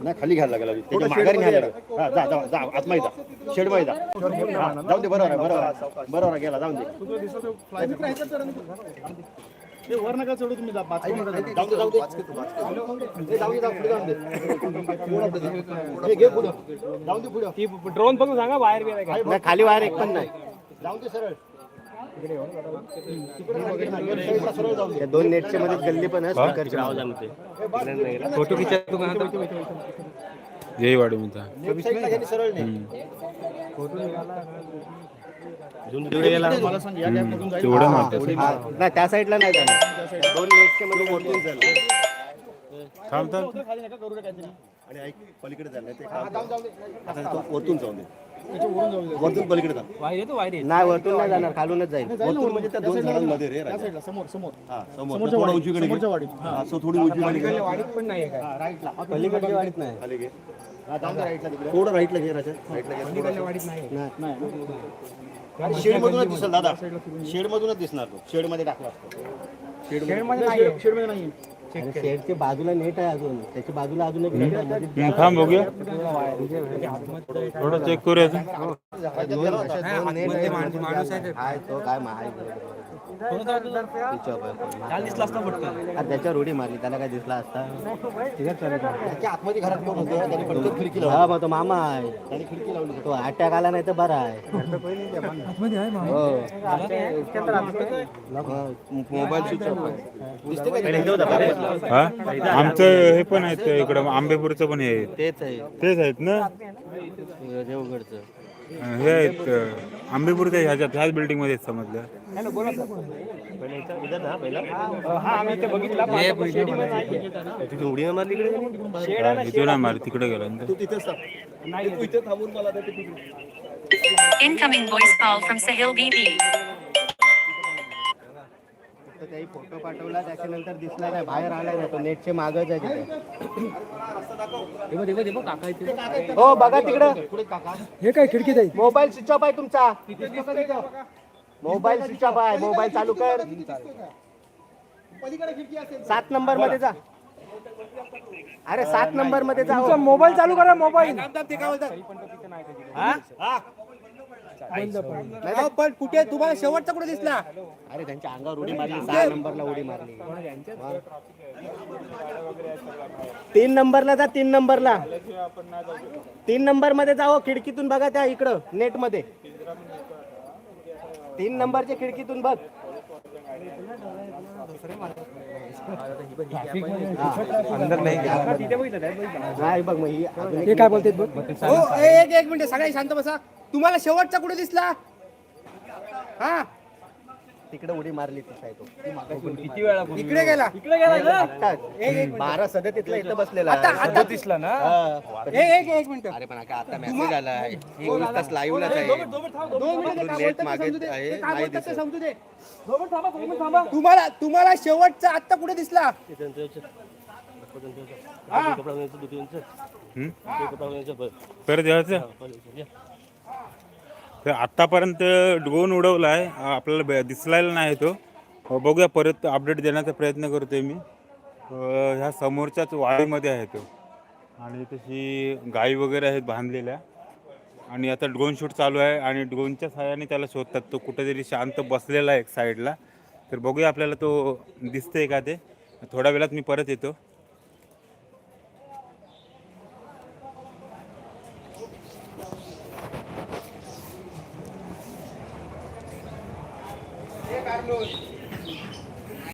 नाही खाली घ्यायला लागला त्याच्या माघारी घ्यायला लागला. हा जा जा जा आतमध्ये जा शेडमध्ये जा हा, जाऊ दे बरोबर आहे बरोबर आहे. बरोबर आहे गेला जाऊन दे. वर नका चढू तुम्ही जाऊ. दे जाऊ दे. ए, जाऊ दे जाऊ पुढे जाऊन दे. हे घे पुढं. जाऊन दे पुढं. ड्रोन फक्त सांगा बाहेर गेलाय का? नाही खाली वायर एक पण नाही. जाऊन दे सरळ. दे दोन नेटच्या मध्ये गल्ली पण आहे स्पीकरच्या फोटो साईडला गेली सरळ नाही तेवढं त्या साईडला नाही जाणार. दोन नेटच्या मध्ये झालं थांब थांब. आणि पलीकडे झालं ते वरतून जाऊन दे. वरतून पलीकडे जा. बाहेर येतो बाहेर येतो. नाही वरतून नाही जाणार खालूनच जाईल. वरतून म्हणजे त्या दोन झाडांमध्ये रे त्या राजा. साईडला समोर समोर. हा समोर. थोडं उजवीकडे घे. समोरच्या वाडीत. हा, असं थोडी उजवीकडे घे. पण नाही काय? राईटला. पलीकडच्या वाडीत नाही. खाली घे हा. थोडं राईटला घे राजा. राईटला घे. थोडं. वाडीत नाही. नाही शेड मधूनच दिसेल दादा. शेड मधूनच दिसणार तो. शेडमध्ये टाकला असतो शेडमध्ये शेड- शेडमध्ये नाही शेडच्या बाजूला नेट आहे अजून. त्याच्या बाजूला अजून एक नेट आहे थांब बघूया थोडं चेक करूया ते. हाय तो. काय माय दिसला असता पटकन. त्याच्या रोडी मारली त्याला काय दिसला असता? त्याच्या आतमध्ये घरात कोण होतं? त्याने पटकन खिडकी लावली. हा मग तो मामा आहे. त्याने खिडकी लावली. तो अटॅक आला नाही तर बरा आहे. हो. मोबाईल स्विच ऑफ आहे. हा? आमचं हे पण आहेत इकडं आंबेपूरचं पण हे. आहे. तेच आहे. तेच आहेत ना? देवगडचं हे आहेत आंबेपूरच्या ह्याच्यात ह्याच बिल्डिंगमध्ये आहेत समजलं. आम्ही ते बघितला. तिथे उडी मारली इकडे? इथून नाही मार तिकडे गेला ना. तो. तू तिथेच थांब. तू इथे थांबून मला ते तिकडे Incoming voice call from Sahil BB. तर काही फोटो पाठवला त्याच्यानंतर दिसला नाही बाहेर आला नाही तो नेटचे मागच आहे तिथे. हो बघा तिकडे. हे काय खिडकीत आहे मोबाईल स्विच ऑफ आहे तुमचा. मोबाईल स्विच ऑफ आहे मोबाईल चालू कर. सात नंबरमध्ये जा. अरे सात नंबरमध्ये जा हो. मोबाईल चालू करा मोबाईल. पण कुठे तुम्हाला शेवटचा कुठे दिसला? अरे त्यांच्या अंगावर उडी मारली सहा नंबरला उडी मारली. तीन नंबरला जा तीन नंबरला. तीन नंबरमध्ये जा हो खिडकीतून बघा त्या इकडं नेटमध्ये तीन नंबरच्या खिडकीतून बघ. नाही बघ मग ही अजून एक- हे काय बोलते हो एक एक मिनिट सगळे शांत बसा. तुम्हाला शेवटचा कुठे दिसला? हा? तिकडे उडी मारली ती साहेब. तो. इकडे गेला. इकडे गेला बारा सदतीतला इथं बसलेला आता आहे. आता दिसला ना. एक एक मिनिट. अरे पण आता आता मेसेज आला आहे नुसताच लाईव्हलाच आहे. समजू दे. आहे, ते काय नाही बोलतात ते दिसत. समजू दे दोन मिनिट थांबा, दोन मिनिट थांबा. तुम्हाला तुम्हाला शेवटचा आत्ता कुठे दिसला? परत यायचं? तर आत्तापर्यंत ड्रोन उडवला आहे आपल्याला बे- दिसलेला नाही तो बघूया परत अपडेट देण्याचा प्रयत्न करतोय मी. अं, ह्या समोरच्याच वाडीमध्ये आहे तो. आणि तशी गाई वगैरे आहेत बांधलेल्या. आणि आता ड्रोन शूट चालू आहे आणि ड्रोनच्या सहाय्याने त्याला शोधतात. तो कुठेतरी शांत बसलेला आहे एक साईडला तर बघूया आपल्याला तो दिसतंय का ते. थोड्या वेळात मी परत येतो. Carlos.